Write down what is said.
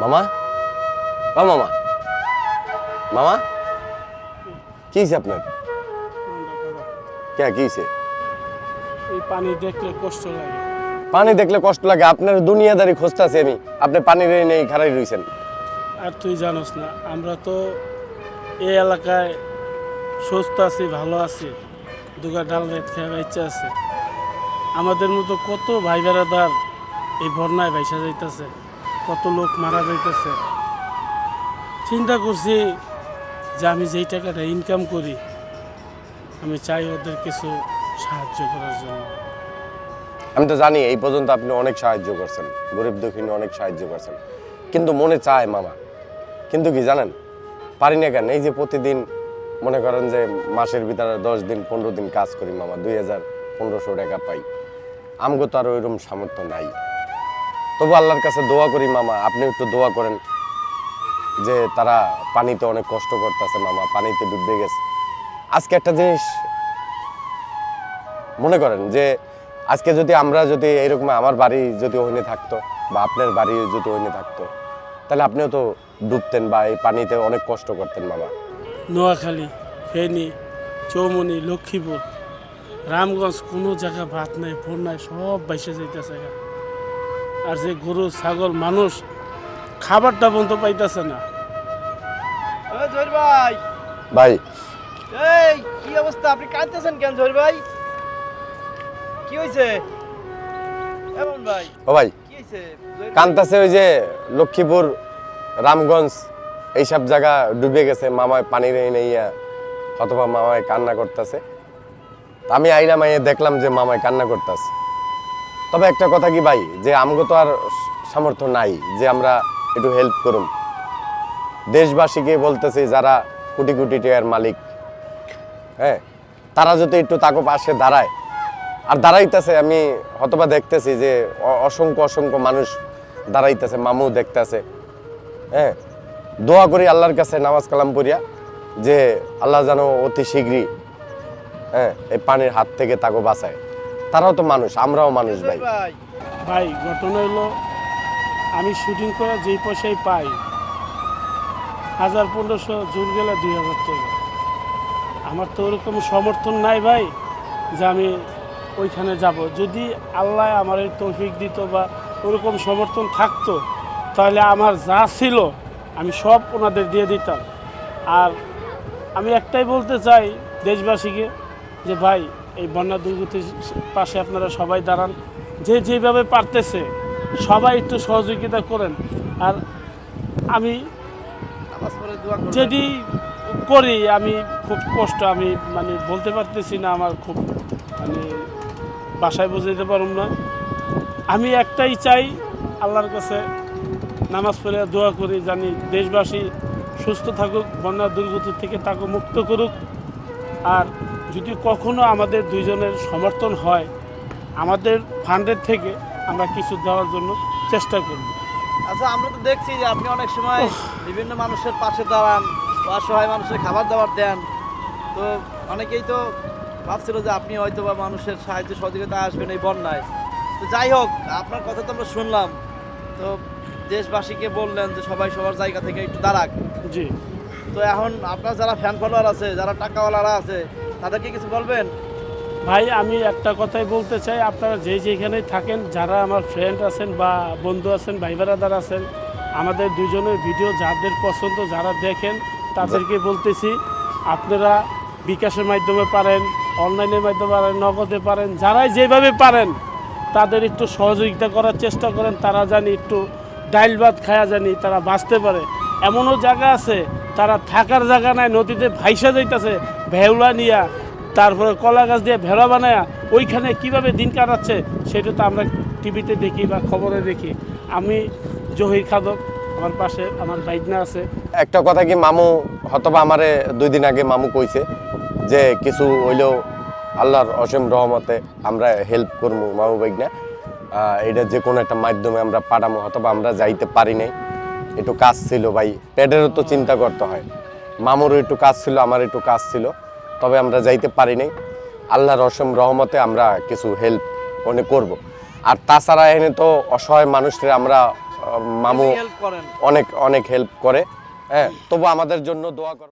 মামা? ও মামা। মামা? কি হয়েছে আপনার? কে কি হয়েছে এই পানি দেখলে কষ্ট লাগে। পানি দেখলে কষ্ট লাগে আপনার দুনিয়াদারি খুঁজতেছি আমি। আপনি পানির নেই খারাই রয়েছেন আর তুই জানোস না আমরা তো এই এলাকায় সুস্থ আছি ভালো আছি। দুগা ডাল ভাত খেয়ে বাচ্চা আছে। আমাদের মতো কত ভাই বেড়াদার এই বন্যায় ভাইসা যাইতেছে। কত লোক মারা যাইতেছে। চিন্তা করছি যে আমি যেই টাকাটা ইনকাম করি, আমি চাই ওদের কিছু সাহায্য করার জন্য। আমি তো জানি এই পর্যন্ত আপনি অনেক সাহায্য করছেন, গরিব দুঃখীনে অনেক সাহায্য করছেন। কিন্তু মনে চায় মামা। কিন্তু কি জানেন? পারি না কেন, এই যে প্রতিদিন মনে করেন যে মাসের ভিতরে দশ দিন, পনেরো দিন কাজ করি মামা, দুই হাজার পনেরোশো টাকা পাই। আমগো তো আর ওইরকম সামর্থ্য নাই। তবু আল্লাহর কাছে দোয়া করি মামা আপনি একটু দোয়া করেন যে তারা পানিতে অনেক কষ্ট করতেছে মামা, পানিতে ডুবে গেছে আজকে একটা জিনিস মনে করেন যে আজকে যদি আমরা যদি এইরকম আমার বাড়ি যদি ওখানে থাকতো বা আপনার বাড়ি যদি ওখানে থাকতো, তাহলে আপনিও তো ডুবতেন বা এই পানিতে অনেক কষ্ট করতেন মামা নোয়াখালী, ফেনী চৌমনি লক্ষ্মীপুর, রামগঞ্জ কোনো জায়গা ভাত নাই, ফোন নাই, সব বাইসে যাইতেছে। আর যে গরু ছাগল মানুষ খাবারটা পর্যন্ত পাইতেছে না। ভাই। ভাই। এই কি অবস্থা? আপনি কাঁদতেছেন কেন জহির ভাই? কি হয়েছে এমন ভাই ও ভাই কি হয়েছে কান্তাছে ওই যে লক্ষ্মীপুর রামগঞ্জ এইসব জায়গা ডুবে গেছে মামায় পানি নেই নেইয়া অথবা মামায় কান্না করতেছে। আমি আইনা মাইয়ে দেখলাম যে মামায় কান্না করতেছে। তবে একটা কথা কি ভাই, যে আমগো তো আর সামর্থ্য নাই যে আমরা একটু হেল্প করুম। দেশবাসীকে বলতেছি, যারা কোটি কোটি টাকার মালিক হ্যাঁ তারা যদি একটু তাকে পাশে দাঁড়ায়। আর দাঁড়াইতেছে, আমি হতবা দেখতেছি যে অসংখ্য অসংখ্য মানুষ দাঁড়াইতেছে, মামু দেখতেছে হ্যাঁ। দোয়া করি আল্লাহর কাছে নামাজ কালাম করিয়া যে আল্লাহ যেন অতি শীঘ্রই হ্যাঁ এই পানির হাত থেকে তাকে বাঁচায়। তারাও তো মানুষ, আমরাও মানুষ ভাই। ভাই ঘটনা হলো, আমি শুটিং করে যেই পয়সাই পাই, হাজার পনেরোশো জোর গেলে দুই হাজার টাকা। আমার তো ওরকম সমর্থন নাই ভাই, যে আমি ওইখানে যাব। যদি আল্লাহ আমার এই তৌফিক দিত বা ওরকম সমর্থন থাকতো, তাহলে আমার যা ছিল, আমি সব ওনাদের দিয়ে দিতাম। আর আমি একটাই বলতে চাই দেশবাসীকে, যে ভাই এই বন্যা দুর্গতির পাশে আপনারা সবাই দাঁড়ান। যে যেভাবে পারতেছে সবাই একটু সহযোগিতা করেন। আর আমি যেটি করি আমি খুব কষ্ট আমি মানে বলতে পারতেছি না আমার খুব মানে বাসায় বুঝাইতে পারুম না। আমি একটাই চাই আল্লাহর কাছে নামাজ পড়ে দোয়া করি জানি দেশবাসী সুস্থ থাকুক বন্যা দুর্গতি থেকে তাকে মুক্ত করুক। আর যদি কখনো আমাদের দুইজনের সমর্থন হয় আমাদের ফান্ডের থেকে আমরা কিছু দেওয়ার জন্য চেষ্টা করব। আচ্ছা আমরা তো দেখছি যে আপনি অনেক সময় বিভিন্ন মানুষের পাশে দাঁড়ান অসহায় মানুষের খাবার দাবার দেন। তো অনেকেই তো ভাবছিল যে আপনি হয়তো বা মানুষের সাহায্য সহযোগিতা আসবেন এই বন্যায়। তো যাই হোক আপনার কথা তো আমরা শুনলাম। তো দেশবাসীকে বললেন যে সবাই সবার জায়গা থেকে একটু দাঁড়াক। জি। তো এখন আপনার যারা ফ্যান ফলোয়ার আছে যারা টাকাওয়ালারা আছে তাদেরকে কিছু বলবেন? ভাই, আমি একটা কথাই বলতে চাই। আপনারা যে যেখানেই থাকেন, যারা আমার ফ্রেন্ড আছেন বা বন্ধু আছেন, ভাই বেড়াদার আছেন, আমাদের দুজনের ভিডিও যাদের পছন্দ, যারা দেখেন, তাদেরকে বলতেছি, আপনারা বিকাশের মাধ্যমে পারেন, অনলাইনের মাধ্যমে পারেন, নগদে পারেন, যারাই যেভাবে পারেন, তাদের একটু সহযোগিতা করার চেষ্টা করেন, তারা জানি একটু ডাইল ভাত খায়া জানি তারা বাঁচতে পারে। এমনও জায়গা আছে, তারা থাকার জায়গা নাই, নদীতে ভাইসা যাইতেছে ভেউলা নিয়া, তারপরে কলা গাছ দিয়ে ভেড়া বানায়া, ওইখানে কীভাবে দিন কাটাচ্ছে, সেটা তো আমরা টিভিতে দেখি বা খবরে দেখি। আমি জহির খাদক, আমার পাশে আমার বাইকনা আছে। একটা কথা কি, মামু হতবা আমারে দুই দিন আগে মামু কইছে যে কিছু হইলেও আল্লাহর অসীম রহমতে আমরা হেল্প করব মামু বাইক না এটা যে কোনো একটা মাধ্যমে আমরা পাঠামো হতবা আমরা যাইতে পারি নাই। একটু কাজ ছিল ভাই, পেটেরও তো চিন্তা করতে হয়। মামুরও একটু কাজ ছিল আমার একটু কাজ ছিল তবে আমরা যাইতে পারি নাই আল্লাহর অসম রহমতে আমরা কিছু হেল্প মনে করব। আর তাছাড়া এনে তো অসহায় মানুষের আমরা মামু অনেক অনেক হেল্প করে। হ্যাঁ তবু আমাদের জন্য দোয়া কর